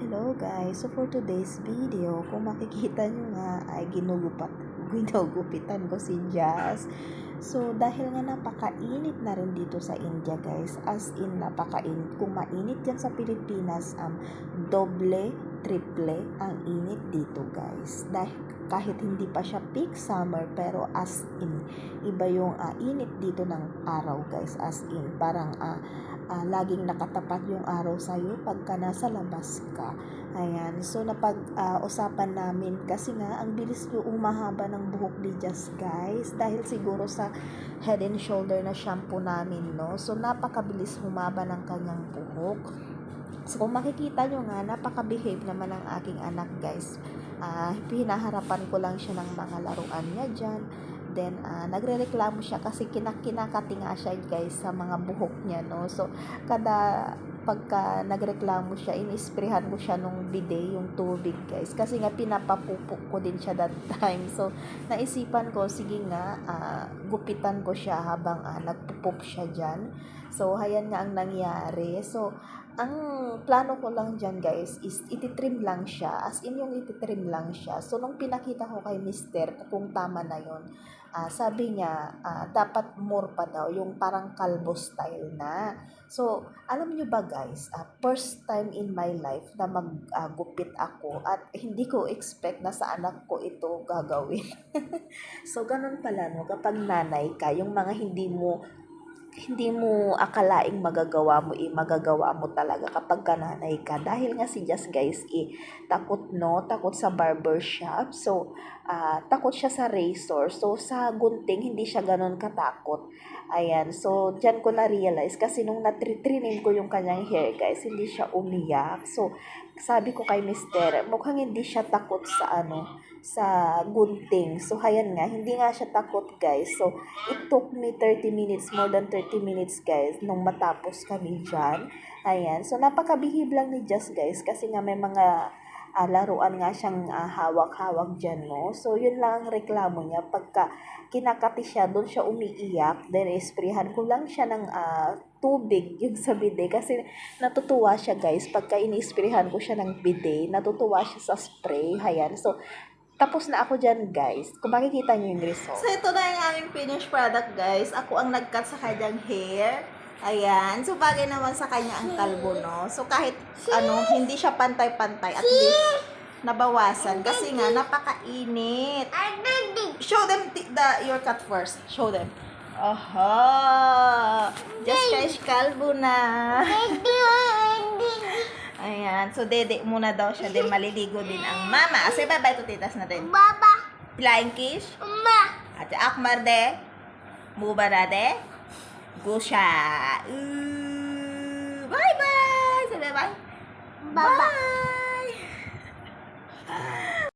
Hello guys, so for today's video, kung makikita nyo nga ay ginugupat, ginugupitan ko si Jazz. So dahil nga napakainit na rin dito sa India guys, as in napakainit. Kung mainit yan sa Pilipinas, um, doble, triple ang init dito guys. Dahil kahit hindi pa siya peak summer, pero as in, iba yung ah, init dito ng araw guys, as in, parang ah, ah, laging nakatapat yung araw sa'yo pagka nasa labas ka. Ayan. So, napag-usapan namin kasi nga, ang bilis yung umahaba ng buhok ni Jazz, guys. Dahil siguro sa head and shoulder na shampoo namin, no? So, napakabilis humaba ng kanyang buhok. So, kung makikita nyo nga, napaka-behave naman ng aking anak, guys. Ah, pinaharapan ko lang siya ng mga laruan niya dyan. Then, ah, nagre-reklamo siya kasi kinakinakati nga siya, guys, sa mga buhok niya, no? So, kada pagka nagreklamo siya, inisprehan ko siya nung bidet, yung tubig, guys. Kasi nga, pinapapupok ko din siya that time. So, naisipan ko, sige nga, ah, gupitan ko siya habang ah, nagpupok siya dyan. So, hayan nga ang nangyari. So, ang plano ko lang dyan, guys, is ititrim lang siya. As in, yung ititrim lang siya. So, nung pinakita ko kay mister, kung tama na yon ah, sabi niya, ah, dapat more pa daw, yung parang kalbo style na. So, alam niyo ba guys, ah, first time in my life na maggupit ako at hindi ko expect na sa anak ko ito gagawin. so, ganun pala, no? Kapag nanay ka, yung mga hindi mo hindi mo akalaing magagawa mo, eh, magagawa mo talaga kapag kananay ka. Dahil nga si Jazz guys, eh, takot no, takot sa barbershop. So, ah, takot siya sa razor. So, sa gunting, hindi siya ganun katakot. Ayan, so, dyan ko na-realize kasi nung natritrinim ko yung kanyang hair guys, hindi siya umiyak. So, sabi ko kay mister, mukhang hindi siya takot sa ano, sa gunting. So, ayan nga, hindi nga siya takot guys. So, it took me 30 minutes, more than 30 minutes guys, nung matapos kami dyan. Ayan, so napakabihib lang ni Jess guys, kasi nga may mga ah, laruan nga siyang ah, hawak-hawak dyan, no? So, yun lang ang reklamo niya. Pagka kinakati siya, doon siya umiiyak, then isprihan ko lang siya ng ah, tubig yung sa bidet. Kasi natutuwa siya, guys. Pagka iniisprihan ko siya ng bidet, natutuwa siya sa spray. Ayan. So, tapos na ako dyan, guys. Kung makikita niyo yung result. So, ito na yung aming finished product, guys. Ako ang nag-cut sa kanyang hair. Ayan. So, bagay naman sa kanya ang kalbo, no? So, kahit, ano, hindi siya pantay-pantay. At least, nabawasan. Kasi nga, napakainit. Show them the, your cut first. Show them. Aha! Just guys, kalbo na. Ayan. So, dede muna daw siya. Then, maliligo din ang mama. Say bye-bye to titas natin. Baba, Flying kiss. ma, At akmar de. Muba na de. Gusha. Bye-bye. Say bye-bye. baba. Bye.